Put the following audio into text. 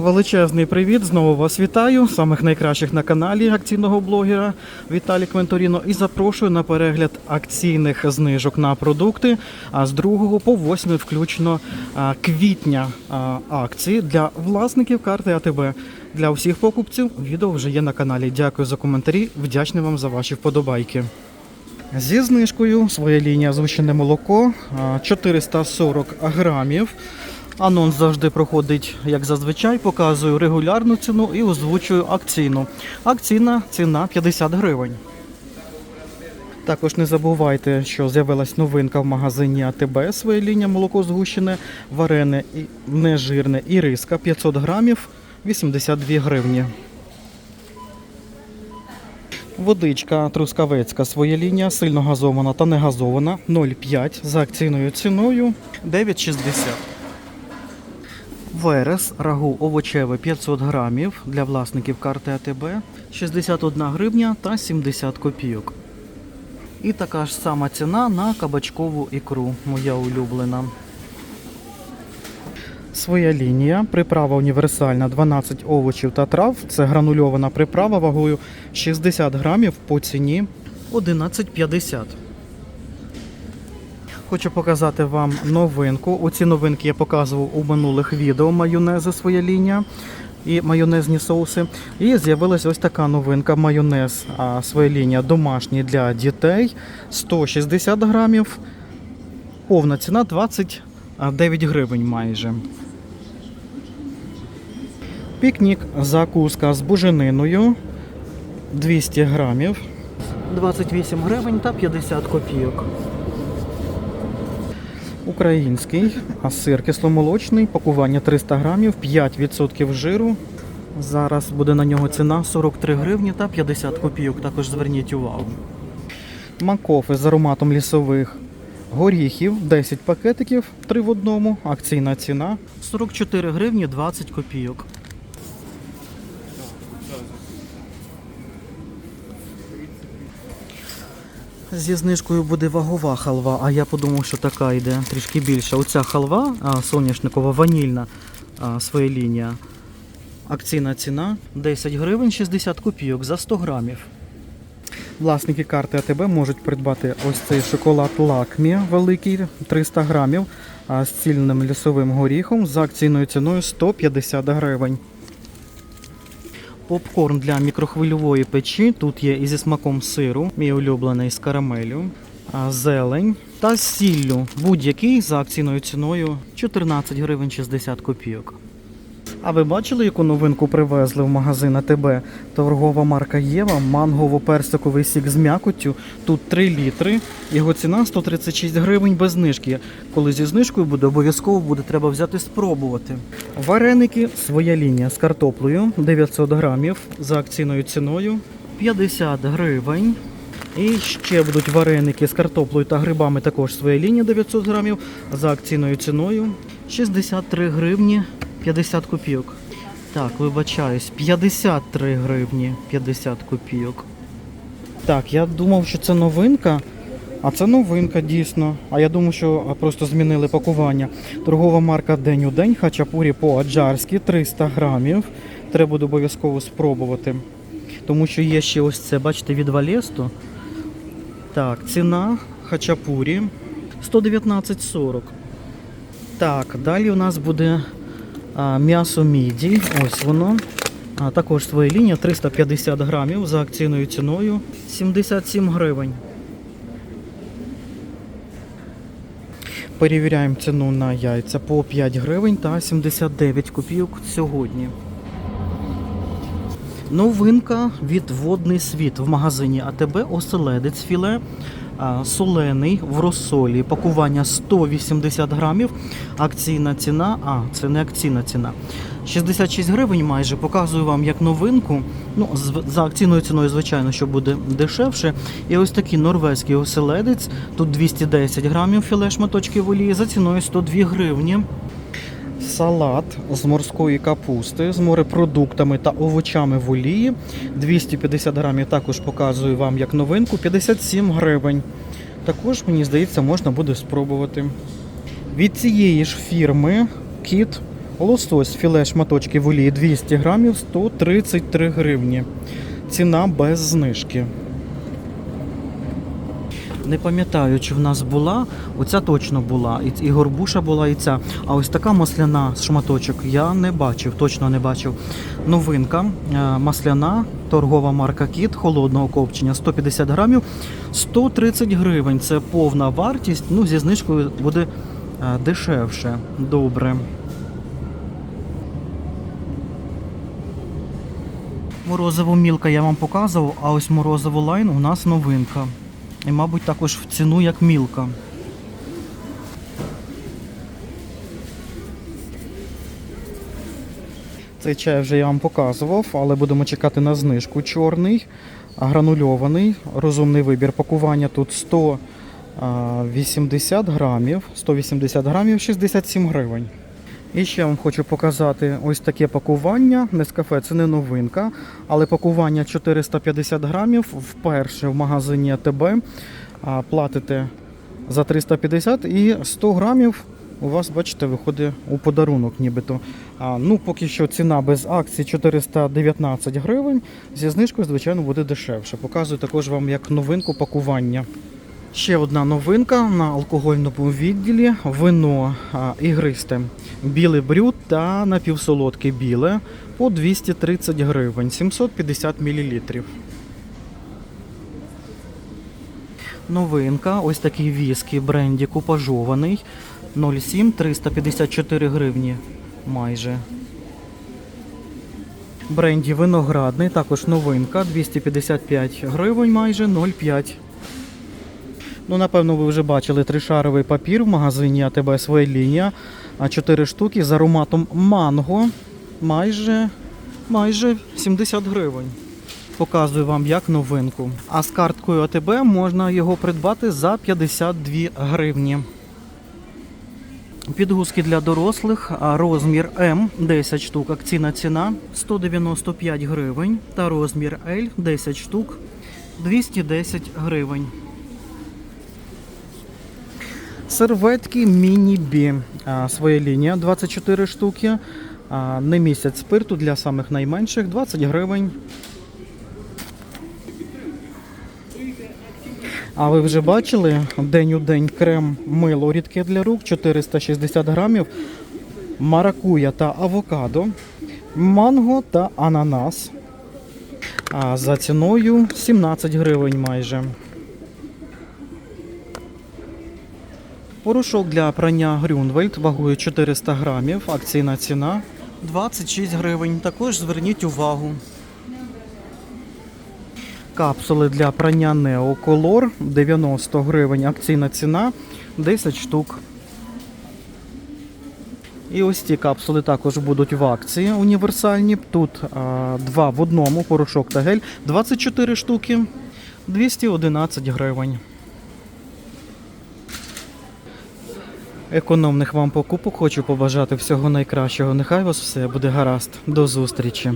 величезний привіт! Знову вас вітаю, самих найкращих на каналі акційного блогера Віталій Квенторіно і запрошую на перегляд акційних знижок на продукти а з 2 по 8 включно квітня акції для власників карти АТБ. Для усіх покупців відео вже є на каналі. Дякую за коментарі. Вдячний вам за ваші вподобайки. Зі знижкою своя лінія згущене молоко 440 грамів. Анонс завжди проходить, як зазвичай, показую регулярну ціну і озвучую акційну. Акційна ціна 50 гривень. Також не забувайте, що з'явилась новинка в магазині АТБ своя лінія молоко згущене, варене і нежирне і риска 500 грамів 82 гривні. Водичка трускавецька своя лінія, сильно газована та не газована 0,5 за акційною ціною 9,60. Верес, рагу овочеве 500 грамів для власників карти АТБ 61 гривня та 70 копійок. І така ж сама ціна на кабачкову ікру, моя улюблена. Своя лінія, приправа універсальна 12 овочів та трав. Це гранульована приправа вагою 60 грамів по ціні 11,50. Хочу показати вам новинку. Оці новинки я показував у минулих відео майонези своя лінія і майонезні соуси. І з'явилася ось така новинка майонез а, своя лінія домашній для дітей 160 грамів. Повна ціна 29 гривень майже. Пікнік закуска з бужениною 200 грамів. 28 гривень та 50 копійок. Український, а сир кисломолочний, пакування 300 грамів, 5% жиру. Зараз буде на нього ціна 43 гривні та 50 копійок. Також зверніть увагу. Макофи з ароматом лісових горіхів, 10 пакетиків, 3 в одному. Акційна ціна 44 гривні 20 копійок. Зі знижкою буде вагова халва, а я подумав, що така йде трішки більша. Оця халва соняшникова ванільна своя лінія. Акційна ціна 10 гривень 60 копійок за 100 грамів. Власники карти АТБ можуть придбати ось цей шоколад Лакмі великий 300 грамів з цільним лісовим горіхом за акційною ціною 150 гривень. Попкорн для мікрохвильової печі. Тут є і зі смаком сиру, мій улюблений з карамелю, зелень та сіллю. Будь-який за акційною ціною 14 гривень 60 копійок. А ви бачили, яку новинку привезли в магазин АТБ? Торгова марка Єва, мангово-персиковий сік з м'якоттю. Тут 3 літри. Його ціна 136 гривень без знижки. Коли зі знижкою буде, обов'язково буде треба взяти спробувати. Вареники, своя лінія з картоплею 900 грамів за акційною ціною 50 гривень. І ще будуть вареники з картоплею та грибами, також своя лінія 900 грамів за акційною ціною 63 гривні 50 копійок. Так, вибачаюсь, 53 гривні 50 копійок. Так, я думав, що це новинка. А це новинка дійсно. А я думаю, що просто змінили пакування. Торгова марка День у день, хачапурі по-аджарськи 300 грамів. Треба буде обов'язково спробувати. Тому що є ще ось це, бачите, від Валесту. Так, ціна хачапурі 119,40. Так, далі у нас буде м'ясо міді. Ось воно. Також своя лінія 350 грамів за акційною ціною 77 гривень. Перевіряємо ціну на яйця по 5 гривень та 79 копійок сьогодні. Новинка від водний світ в магазині АТБ оселедець філе солений в розсолі. Пакування 180 грамів. Акційна ціна. А, це не акційна ціна. 66 гривень майже. Показую вам як новинку. Ну, за акційною ціною, звичайно, що буде дешевше. І ось такий норвезький оселедець. Тут 210 грамів філе шматочків олії за ціною 102 гривні. Салат з морської капусти з морепродуктами та овочами в олії. 250 грамів також показую вам як новинку. 57 гривень. Також, мені здається, можна буде спробувати. Від цієї ж фірми кіт Лосось філе шматочки в олії 200 грамів 133 гривні. Ціна без знижки. Не пам'ятаю, чи в нас була. Оця точно була. І, і горбуша була, і ця. А ось така масляна з шматочок я не бачив, точно не бачив. Новинка е, масляна, торгова марка Кіт холодного копчення 150 грамів, 130 гривень. Це повна вартість. Ну, зі знижкою буде е, дешевше. Добре. Морозиво мілка я вам показував, а ось морозиво лайн у нас новинка. І, мабуть, також в ціну як мілка. Цей чай вже я вам показував, але будемо чекати на знижку. Чорний, гранульований, розумний вибір. Пакування тут 180 грамів, 180 грамів 67 гривень. І ще вам хочу показати ось таке пакування. Нескафе це не новинка, але пакування 450 грамів вперше в магазині АТБ. Платите за 350 і 100 грамів у вас, бачите, виходить у подарунок нібито. А, ну, поки що ціна без акцій 419 гривень. Зі знижкою, звичайно, буде дешевше. Показую також вам як новинку пакування. Ще одна новинка на алкогольному відділі вино ігристе. Біле брют та напівсолодке біле по 230 гривень, 750 мл. Новинка, ось такий віскі бренді купажований 0,7 354 гривні майже. Бренді виноградний, також новинка 255 гривень майже 0,5. Ну, напевно, ви вже бачили тришаровий папір в магазині АТБ своя лінія. А 4 штуки з ароматом манго. Майже, майже 70 гривень. Показую вам як новинку. А з карткою АТБ можна його придбати за 52 гривні. Підгузки для дорослих, розмір М 10 штук, акційна ціна 195 гривень. Та розмір L 10 штук 210 гривень. Серветки міні-бі. Своя лінія 24 штуки. Не місяць спирту для самих найменших 20 гривень. А ви вже бачили день у день крем мило рідке для рук 460 грамів, маракуя та авокадо, манго та ананас. А за ціною 17 гривень майже. Порошок для прання Грюнвельд вагою 400 грамів, акційна ціна 26 гривень. Також зверніть увагу. Капсули для прання Color 90 гривень, акційна ціна 10 штук. І ось ці капсули також будуть в акції універсальні. Тут а, два в одному, порошок та гель 24 штуки, 211 гривень. Економних вам покупок хочу побажати всього найкращого. Нехай вас все буде гаразд. До зустрічі.